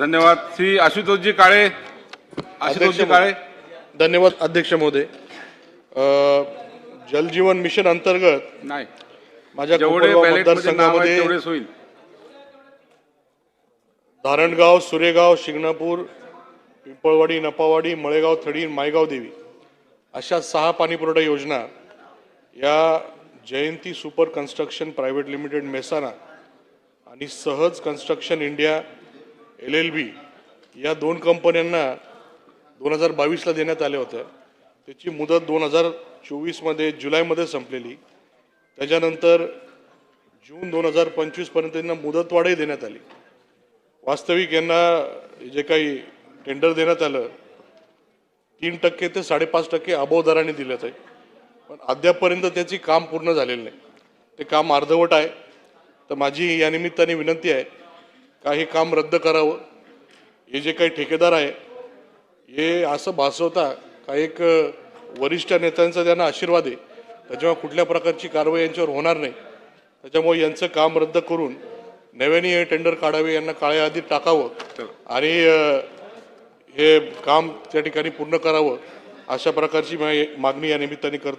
धन्यवाद. श्री आशुतोषजी काळे. आशुतोषजी काळे. धन्यवाद अध्यक्ष महोदय. जलजीवन मिशन अंतर्गत नाही. माझ्या जेवढे मतदारसंघामध्ये तेवढेच होईल. धारणगाव सुरेगाव शिंगणापूर पिंपळवाडी नपावाडी मळेगाव थडी मायगाव देवी अशा सहा पाणीपुरवठा योजना या Jayanti super construction private limited Mehsana आणि Sahaj construction India L L B या दोन कंपन्यांना दोन हजार बावीसला देण्यात आल्या होत्या त्याची मुदत दोन हजार चोवीसमध्ये जुलैमध्ये संपलेली. त्याच्यानंतर जून दोन हजार पंचवीसपर्यंत त्यांना मुदतवाढही देण्यात आली. वास्तविक यांना जे काही टेंडर देण्यात आलं तीन टक्के ते साडेपाच टक्के अबो दराने दिल्यात आहे. पण अद्यापपर्यंत त्याची काम पूर्ण झालेलं नाही. ते काम अर्धवट आहे. तर माझी या निमित्ताने विनंती आहे का हे काम रद्द करावं. हे जे काही ठेकेदार आहे हे असं भासवता का एक वरिष्ठ नेत्यांचा त्यांना आशीर्वाद आहे. त्याच्यामुळे कुठल्या प्रकारची कारवाई यांच्यावर होणार नाही. त्याच्यामुळे यांचं काम रद्द करून नव्याने हे टेंडर काढावे यांना काळ्या आधी टाकावं आणि हे काम त्या ठिकाणी पूर्ण करावं अशा प्रकारची मा- मागणी या निमित्ताने करतो.